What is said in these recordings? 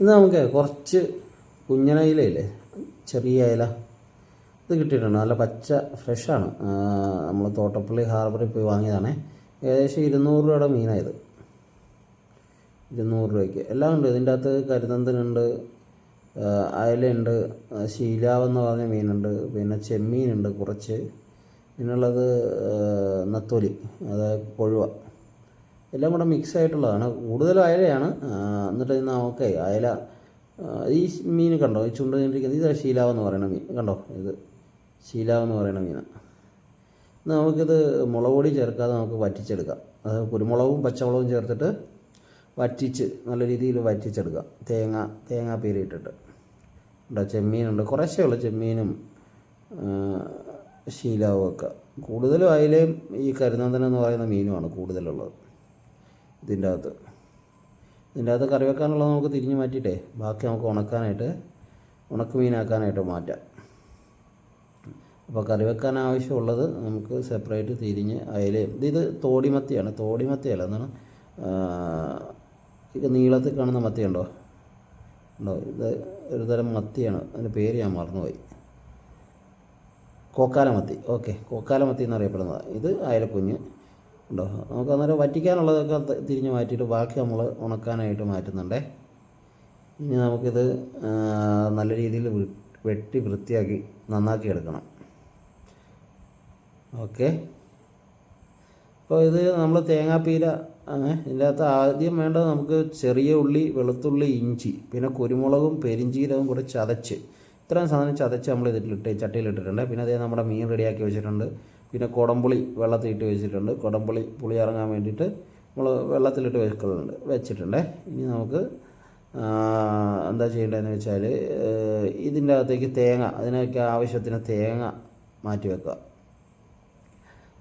ഇത് നമുക്ക് കുറച്ച് കുഞ്ഞനയിലയില്ലേ ചെറിയ ഇല. ഇത് കിട്ടിയിട്ടുണ്ട്. നല്ല പച്ച ഫ്രഷാണ് നമ്മൾ തോട്ടപ്പള്ളി ഹാർബറിൽ പോയി വാങ്ങിയതാണ്. ഏകദേശം ഇരുന്നൂറ് രൂപയുടെ മീനായത്. ഇരുന്നൂറ് രൂപയ്ക്ക്. എല്ലാം ഉണ്ട്. ഇതിന്റെ അകത്ത് കരുതന്തനുണ്ട് അയലയുണ്ട് ശീലാവെന്ന് പറഞ്ഞ മീനുണ്ട് പിന്നെ ചെമ്മീനുണ്ട് കുറച്ച്. പിന്നുള്ളത് നത്തോലി അതായത് കൊഴുവ എല്ലാം കൂടെ മിക്സ് ആയിട്ടുള്ളതാണ്. കൂടുതലും അയലയാണ്. എന്നിട്ട് ഇന്ന് ഓക്കെ അയല. ഈ മീൻ കണ്ടോ? ഈ ചുണ്ട് നീണ്ടിരിക്കുന്നത് ശീലാവ് ശീലാവെന്ന് പറയുന്ന മീൻ. കണ്ടോ? ഇത് ശീലാവെന്ന് പറയുന്ന മീനാണ് നമുക്കിത് മുളക് പൊടി ചേർക്കാതെ നമുക്ക് വറ്റിച്ചെടുക്കാം. അത് കുരുമുളകും പച്ചമുളകും ചേർത്തിട്ട് വറ്റിച്ച് നല്ല രീതിയിൽ വറ്റിച്ചെടുക്കാം തേങ്ങ തേങ്ങ പീരിയിട്ടിട്ട്. ഉണ്ടോ ചെമ്മീനുണ്ട്. കുറച്ചേ ഉള്ളൂ ചെമ്മീനും ശീലാവും ഒക്കെ. കൂടുതലും അതിലേയും ഈ കരുനന്ദനം എന്ന് പറയുന്ന മീനുമാണ് കൂടുതലുള്ളത്. ഇതിന്റെ അകത്ത് ഇതിന്റെ അകത്ത് കറി വെക്കാനുള്ളത് നമുക്ക് തിരിഞ്ഞ് മാറ്റിയിട്ടേ ബാക്കി നമുക്ക് ഉണക്കാനായിട്ട് ഉണക്ക് മീനാക്കാനായിട്ട് മാറ്റാം. അപ്പോൾ കറി വെക്കാൻ ആവശ്യമുള്ളത് നമുക്ക് സെപ്പറേറ്റ് തിരിഞ്ഞ് അയലയും ഇത് തോടിമത്തിയാണ് തോടിമത്തിയല്ല എന്താണ് ഇത് നീളത്തിൽ കാണുന്ന മത്തി ഉണ്ടോ? ഇത് ഒരുതരം മത്തിയാണ് അതിന്റെ പേര് ഞാൻ മറന്നുപോയി. കോക്കാലമത്തി ഓക്കെ കോക്കാലമത്തി എന്നറിയപ്പെടുന്നത്. ഇത് അയലക്കുഞ്ഞ് ഉണ്ടോ? നമുക്ക് അന്നേരം വറ്റിക്കാനുള്ളതൊക്കെ തിരിഞ്ഞ് മാറ്റിയിട്ട് ബാക്കി നമ്മൾ ഉണക്കാനായിട്ട് മാറ്റുന്നുണ്ടേ. ഇനി നമുക്കിത് നല്ല രീതിയിൽ വെട്ടി വൃത്തിയാക്കി നന്നാക്കി എടുക്കണം. ഓക്കെ. അപ്പോൾ ഇത് നമ്മൾ തേങ്ങാപ്പീര അകത്ത് ആദ്യം വേണ്ടത് നമുക്ക് ചെറിയ ഉള്ളി വെളുത്തുള്ളി ഇഞ്ചി പിന്നെ കുരുമുളകും പെരിഞ്ചീരകവും കൂടെ ചതച്ച് ഇത്രയും സാധനം ചതച്ച് നമ്മൾ ഇതിലിട്ട് ചട്ടിയിലിട്ടിട്ടുണ്ട്. പിന്നെ അതേ നമ്മുടെ മീൻ റെഡിയാക്കി വെച്ചിട്ടുണ്ട്. പിന്നെ കുടംപുളി വെള്ളത്തിൽ ഇട്ട് വെച്ചിട്ടുണ്ട്. കുടംപുളി പുളി ഇറങ്ങാൻ വേണ്ടിയിട്ട് നമ്മൾ വെള്ളത്തിലിട്ട് വെക്കുന്നുണ്ട് വെച്ചിട്ടുണ്ട്. ഇനി നമുക്ക് എന്താ ചെയ്യേണ്ടതെന്ന് വെച്ചാൽ ഇതിന്റെ അകത്തേക്ക് തേങ്ങ അതിനൊക്കെ ആവശ്യത്തിന് തേങ്ങ മാറ്റി വെക്കുക.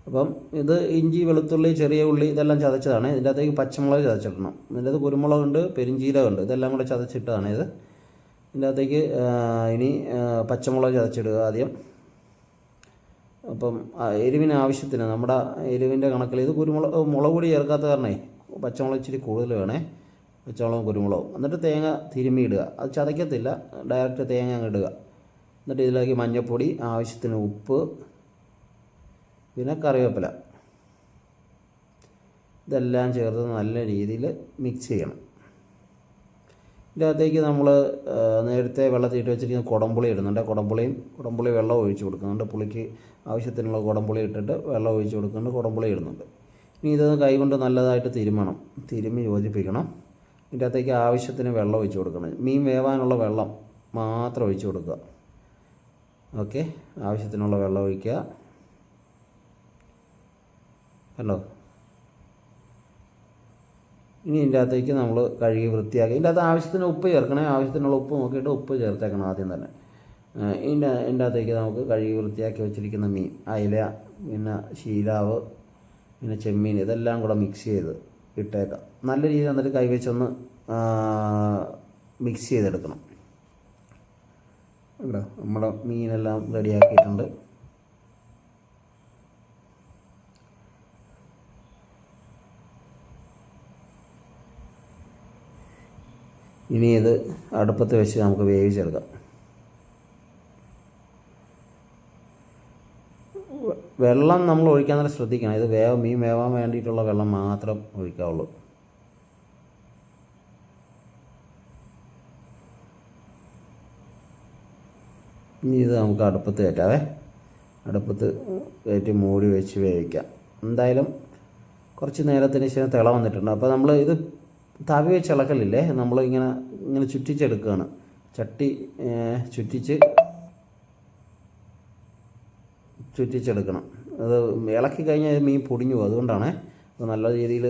അപ്പം ഇത് ഇഞ്ചി വെളുത്തുള്ളി ചെറിയ ഉള്ളി ഇതെല്ലാം ചതച്ചതാണ്. ഇതിന്റെ അകത്തേക്ക് പച്ചമുളക് ചതച്ചിടണം. ഇതിന്റെ അകത്ത് കുരുമുളകുണ്ട് പെരിഞ്ചീരകമുണ്ട്. ഇതെല്ലാം കൂടെ ചതച്ചിട്ടതാണ് ഇത്. ഇതിന്റെ അകത്തേക്ക് ഇനി പച്ചമുളക് ചതച്ചിടുക ആദ്യം. അപ്പം എരിവിന് ആവശ്യത്തിന് നമ്മുടെ എരിവിന്റെ കണക്കിൽ ഇത് കുരുമുളക് മുളക് പൊടി ചേർക്കാത്ത കാരണേ പച്ചമുളക് ഇച്ചിരി കൂടുതൽ വേണേ പച്ചമുളകും കുരുമുളകും. എന്നിട്ട് തേങ്ങ തിരുമ്മി ഇടുക അത് ചതയ്ക്കത്തില്ല ഡയറക്റ്റ് തേങ്ങ അങ്ങ് ഇടുക. എന്നിട്ട് ഇതിലേക്ക് മഞ്ഞൾപ്പൊടി ആവശ്യത്തിന് ഉപ്പ് പിന്നെ കറിവേപ്പില. ഇതെല്ലാം ചേർത്ത് നല്ല രീതിയിൽ മിക്സ് ചെയ്യണം. ഇതിന്റെ അകത്തേക്ക് നമ്മൾ നേരത്തെ വെള്ളം ഇട്ട് വെച്ചിരിക്കുന്ന കുടംപുളി ഇടുന്നുണ്ട്. കുടംപുളിയും കുടംപുളി വെള്ളം ഒഴിച്ച് കൊടുക്കുന്നുണ്ട്. പുളിക്ക് ആവശ്യത്തിനുള്ള കുടംപുളി ഇട്ടിട്ട് വെള്ളം ഒഴിച്ച് കൊടുക്കുന്നുണ്ട്. കുടംപുളി ഇടുന്നുണ്ട്. ഇനി ഇതൊന്ന് കൈകൊണ്ട് നല്ലതായിട്ട് തിരുമണം. തിരുമ്മി യോജിപ്പിക്കണം. ഇതിന്റെ അകത്തേക്ക് ആവശ്യത്തിന് വെള്ളം ഒഴിച്ച് കൊടുക്കണം. മീൻ വേവാനുള്ള വെള്ളം മാത്രം ഒഴിച്ച് കൊടുക്കുക. ഓക്കെ. ആവശ്യത്തിനുള്ള വെള്ളം ഒഴിക്കുക. കണ്ടോ? ഇനി ഇതിന്റെ അകത്തേക്ക് നമ്മൾ കഴുകി വൃത്തിയാക്കി. ഇതിന്റെ അകത്ത് ആവശ്യത്തിന് ഉപ്പ് ചേർക്കണേ. ആവശ്യത്തിനുള്ള ഉപ്പ് നോക്കിയിട്ട് ഉപ്പ് ചേർത്തേക്കണം ആദ്യം തന്നെ. ഇതിന്റെ ഇതിന്റെ അകത്തേക്ക് നമുക്ക് കഴുകി വൃത്തിയാക്കി വെച്ചിരിക്കുന്ന മീൻ അയില പിന്നെ ശീലാവ് പിന്നെ ചെമ്മീൻ ഇതെല്ലാം കൂടെ മിക്സ് ചെയ്ത് ഇട്ടേക്കാം. നല്ല രീതിയിൽ എന്നിട്ട് കൈവച്ചൊന്ന് മിക്സ് ചെയ്തെടുക്കണം. കണ്ടോ? നമ്മുടെ മീനെല്ലാം റെഡിയാക്കിയിട്ടുണ്ട് ഇനി ഇത് അടുപ്പത്ത് വെച്ച് നമുക്ക് വേവിച്ചെടുക്കാം. വെള്ളം നമ്മൾ ഒഴിക്കാൻ തന്നെ ശ്രദ്ധിക്കണം. ഇത് വേവ മീൻ വേവാൻ വേണ്ടിയിട്ടുള്ള വെള്ളം മാത്രം ഒഴിക്കാവുള്ളൂ. ഇനി ഇത് നമുക്ക് അടുപ്പത്ത് കയറ്റാവേ. അടുപ്പത്ത് കയറ്റി മൂടി വെച്ച് വേവിക്കാം. എന്തായാലും കുറച്ച് നേരത്തിന് ശേഷം തിള വന്നിട്ടുണ്ട്. അപ്പോൾ നമ്മൾ ഇത് തവി വെച്ച് ഇളക്കലില്ലേ? നമ്മൾ ഇങ്ങനെ ഇങ്ങനെ ചുറ്റിച്ചെടുക്കുകയാണ്. ചട്ടി ചുറ്റിച്ച് ചുറ്റിച്ചെടുക്കണം. അത് ഇളക്കി കഴിഞ്ഞാൽ മീൻ പൊടിഞ്ഞു പോകും. അതുകൊണ്ടാണ് നല്ല രീതിയിൽ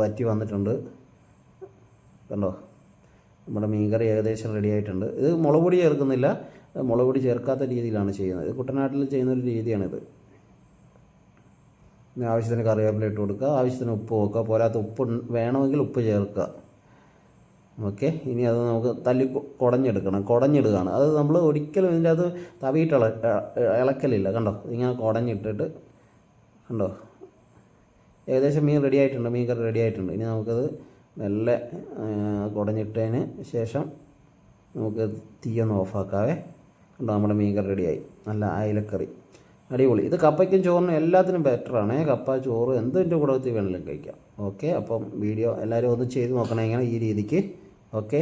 വറ്റി വന്നിട്ടുണ്ട്. കണ്ടോ? നമ്മുടെ മീൻകറി ഏകദേശം റെഡി ആയിട്ടുണ്ട്. ഇത് മുളക് പൊടി ചേർക്കുന്നില്ല. മുളക് പൊടി ചേർക്കാത്ത രീതിയിലാണ് ചെയ്യുന്നത്. കുട്ടനാട്ടിൽ ചെയ്യുന്ന ഒരു രീതിയാണിത്. ആവശ്യത്തിന് കറിവേപ്പില ഇട്ട് കൊടുക്കുക. ആവശ്യത്തിന് ഉപ്പ് വെക്കുക. പോരാത്ത ഉപ്പ് വേണമെങ്കിൽ ഉപ്പ് ചേർക്കുക. ഓക്കെ. ഇനി അത് നമുക്ക് തല്ലി കുടഞ്ഞെടുക്കണം. കുടഞ്ഞിടുകയാണ്. അത് നമ്മൾ ഒരിക്കലും ഇതിന്റെ അത് തവിയിട്ട് ഇള ഇളക്കലില്ല. കണ്ടോ? ഇങ്ങനെ കുടഞ്ഞിട്ടിട്ട് കണ്ടോ? ഏകദേശം മീൻ റെഡി ആയിട്ടുണ്ട്. മീൻ കറി റെഡി ആയിട്ടുണ്ട്. ഇനി നമുക്കത് മെല്ലെ കുടഞ്ഞിട്ടതിന് ശേഷം നമുക്ക് തീയൊന്ന് ഓഫാക്കാവേ കണ്ടോ? നമ്മുടെ മീൻ കറി റെഡിയായി നല്ല അയലക്കറി. അടിപൊളി. ഇത് കപ്പയ്ക്കും ചോറിനും എല്ലാത്തിനും ബെറ്ററാണ് കപ്പ ചോറ് എന്തിന്റെ കൂടെ വേണമെങ്കിലും കഴിക്കാം. ഓക്കെ അപ്പം വീഡിയോ എല്ലാവരും ഒന്ന് ചെയ്ത് നോക്കണേ ഇങ്ങനെ ഈ രീതിക്ക്. ഓക്കെ